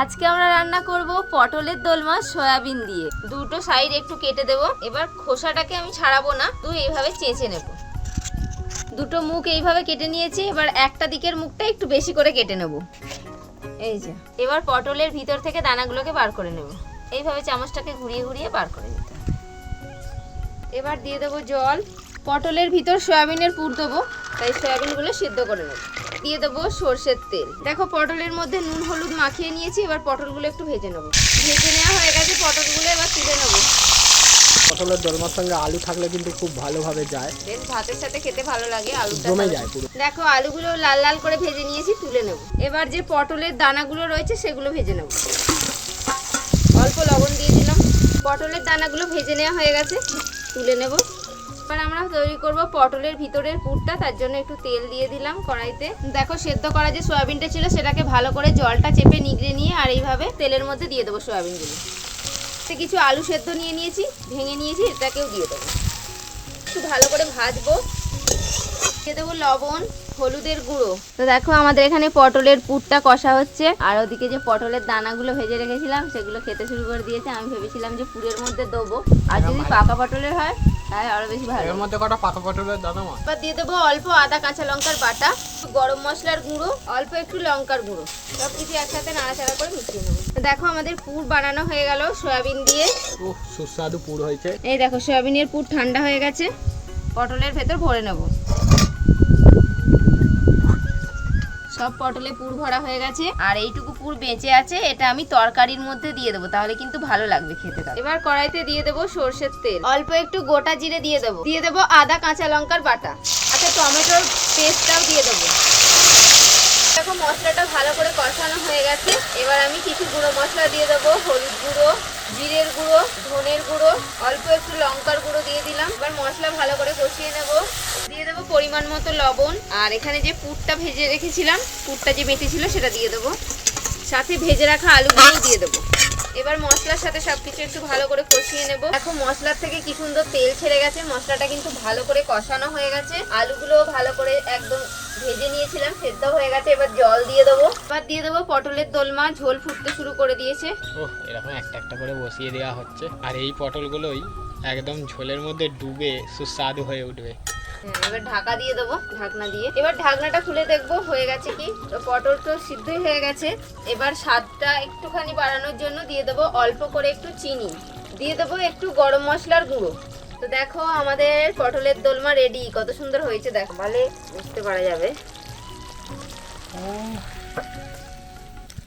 আজকে আমরা রান্না করব পটলের দোলমা সয়াবিন দিয়ে। দুটো সাইড একটু কেটে দেব। এবার খোসাটাকে আমি ছাড়াবো না তুই এইভাবে চেঁচে নেব। দুটো মুখ এইভাবে কেটে নিয়েছি, এবার একটা দিকের মুখটা একটু বেশি করে কেটে নেব। এই যে, এবার পটলের ভিতর থেকে দানাগুলোকে বার করে নেব। এইভাবে চামচটাকে ঘুরিয়ে ঘুরিয়ে বার করে নিতে এবার দিয়ে দেবো জল। পটলের ভিতর সয়াবিনের পুর দেবো। তাই সয়াবিনগুলো সিদ্ধ করে নেব। দিয়ে দেবো সর্ষের তেল। দেখো পটলের মধ্যে নুন হলুদ মাখিয়ে নিয়েছি এবার পটলগুলো একটু ভেজে নেব। ভেজে নেওয়া হয়ে গেছে পটলগুলো এবার তুলে নেব। পটলের দরমার সঙ্গে আলু থাকলে কিন্তু খুব ভালোভাবে যায়। বেশ ভাতের সাথে খেতে ভালো লাগে আলুটা জমে যায় পুরো। দেখো আলুগুলো লাল লাল করে ভেজে নিয়েছি তুলে নেব। এবার যে পটলের দানাগুলো রয়েছে সেগুলো ভেজে নেব। অল্প লবণ দিয়ে দিলাম। পটলের দানাগুলো ভেজে নেওয়া হয়ে গেছে তুলে নেব। এবার আমরা তৈরি করব পটলের ভিতরের পুরটা তার জন্য একটু তেল দিয়ে দিলাম কড়াইতে। দেখো সেদ্ধ করা যে সয়াবিনটা ছিল সেটাকে ভালো করে জলটা চেপে নিগড়ে নিয়ে আর এইভাবে তেলের মধ্যে দিয়ে দেবো সয়াবিনগুলো। সে কিছু আলু সেদ্ধ নিয়ে নিয়েছি ভেঙে নিয়েছি এটাকেও দিয়ে দেবো। একটু ভালো করে ভাজবো। দিয়ে দেবো লবণ হলুদের গুঁড়ো। তো দেখো আমাদের এখানে পটলের পুরটা কষা হচ্ছে। আর ওদিকে যে পটলের দানাগুলো ভেজে রেখেছিলাম সেগুলো খেতে শুরু করে দিয়েছে। আমি ভেবেছিলাম যে পুরের মধ্যে দেবো। আর যদি পাকা পটলের হয় তাহলে আরও বেশি ভালো। এর মধ্যে কটা পাকা পটলের দানা মা? এবার দিয়ে দেবো অল্প আদা কাঁচা লঙ্কার বাটা গরম মশলার গুঁড়ো অল্প একটু লঙ্কার গুঁড়ো। সব কিছু একসাথে নাড়াচাড়া করে মিশিয়ে নেব। দেখো আমাদের পুর বানানো হয়ে গেল সয়াবিন দিয়ে। সুস্বাদু পুর হয়েছে। এই দেখো সয়াবিনের পুর ঠান্ডা হয়ে গেছে। পটলের ভেতর ভরে নেব। সব পটলে পুর ভরা হয়ে গেছে আর এইটুকু পুর বেঁচে আছে এটা আমি তরকারির মধ্যে দিয়ে দেবো তাহলে কিন্তু ভালো লাগবে খেতে এবার কড়াইতে দিয়ে দেবো সর্ষের তেল। অল্প একটু গোটা জিরে দিয়ে দেবো। দিয়ে দেবো আদা কাঁচা লঙ্কার বাটা। আচ্ছা টমেটোর পেস্টটাও দিয়ে দেবো। দেখো মশলাটা ভালো করে কষানো হয়ে গেছে। এবার আমি কিছু গুঁড়ো মশলা দিয়ে দেবো হলুদ গুঁড়ো জিরের গুঁড়ো ধনের গুঁড়ো, অল্প একটু লঙ্কার গুঁড়ো দিয়ে দিলাম। এবার মশলা ভালো করে কষিয়ে নেব। দিয়ে দেবো পরিমাণ মতো লবণ। আর এখানে যে পুরটা ভেজে রেখেছিলাম, পুরটা যে বেঁচেছিল সেটা দিয়ে দেবো। সাথে ভেজে রাখা আলুগুলোও দিয়ে দেবো। এবার মশলার সাথে সবকিছু একটু ভালো করে কষিয়ে নেব। দেখো, মশলার থেকে কি সুন্দর তেল ছেড়ে গেছে। মশলাটা কিন্তু ভালো করে কষানো হয়ে গেছে। আলুগুলোও ভালো করে একদম ভেজে নিয়েছিলাম সেদ্ধ হয়ে গেছে এবার জল দিয়ে দেবো। এবার দিয়ে দেবো পটলের দোলমা ঝোল ফুটতে শুরু করে দিয়েছে। ও এরকম একটা একটা করে বসিয়ে দেওয়া হচ্ছে। আর এই পটলগুলোই একদম ঝোলের মধ্যে ডুবে সুস্বাদু হয়ে উঠবে। হ্যাঁ, এবার ঢাকা দিয়ে দেবো ঢাকনা দিয়ে। এবার ঢাকনাটা খুলে দেখব হয়ে গেছে কি? তো পটল তো সিদ্ধই হয়ে গেছে। এবার স্বাদটা একটুখানি বাড়ানোর জন্য দিয়ে দেবো অল্প করে একটু চিনি। দিয়ে দেবো একটু গরম মশলার গুঁড়ো। তো দেখো আমাদের পটলের দোলমা রেডি কত সুন্দর হয়েছে দেখো। ভালো বুঝতে পারা যাবে। 오.